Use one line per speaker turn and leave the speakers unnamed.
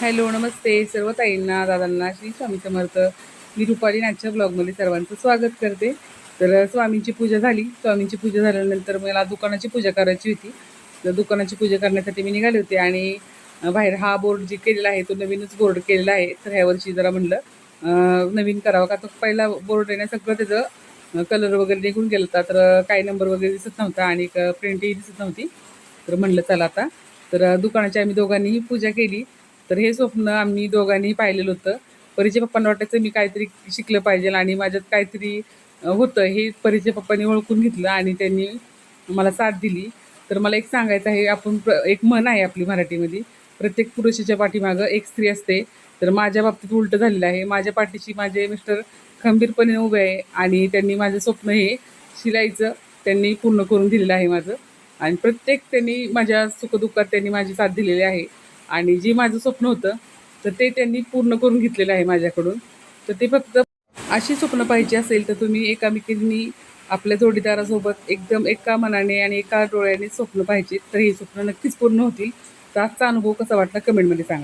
Hello नमस्ते सर्व ताईंना दादांना श्री स्वामी समर्थ. मी रुपाली नाच्या ब्लॉगमध्ये सर्वांचं स्वागत करते. तर स्वामींची पूजा झाली. स्वामींची पूजा झाल्यानंतर मला दुकानाची पूजा करायची होती. तर दुकानाची पूजा करण्यासाठी मी निघाले होते आणि बाहेर हा बोर्ड जे केलेला आहे तो नवीनच बोर्ड केलेला आहे. तर ह्या वर्षी जरा म्हणलं नवीन करावं का? तो पहिला बोर्ड आहे ना सगळं त्याचं कलर वगैरे निघून गेला होता. तर काही नंबर वगैरे दिसत नव्हता आणि प्रिंटही दिसत नव्हती. तर म्हणलं चला आता. तर दुकानाची आम्ही दोघांनीही पूजा केली. तर हे स्वप्न आम्ही दोघांनी पाहिलेलं होतं. परीच्या पप्पांना वाटायचं मी काहीतरी शिकलं पाहिजे आणि माझ्यात काहीतरी होतं. हे परीच्या पप्पांनी ओळखून घेतलं आणि त्यांनी मला साथ दिली. तर मला एक सांगायचं आहे आपण प्र एक म्हण आहे आपली मराठीमध्ये. प्रत्येक पुरुषाच्या पाठीमागं एक स्त्री असते. तर माझ्या बाबतीत उलटं झालेलं आहे. माझ्या पाठीशी माझे मिस्टर खंबीरपणे उभे आहे आणि त्यांनी माझं स्वप्न हे शिलाईचं त्यांनी पूर्ण करून दिलेलं आहे माझं. आणि प्रत्येक त्यांनी माझ्या सुखदुःखात त्यांनी माझी साथ दिलेली आहे. आणि जे माझं स्वप्न होतं तर ते त्यांनी पूर्ण करून घेतलेलं आहे माझ्याकडून. तर ते फक्त अशी स्वप्न पाहिजे असेल तर तुम्ही एकामेकींनी आपल्या जोडीदारासोबत एकदम एका मनाने आणि एका डोळ्याने स्वप्न पाहिजे तर हे स्वप्न नक्कीच पूर्ण होतील. तर आजचा अनुभव कसा वाटला कमेंटमध्ये सांगा.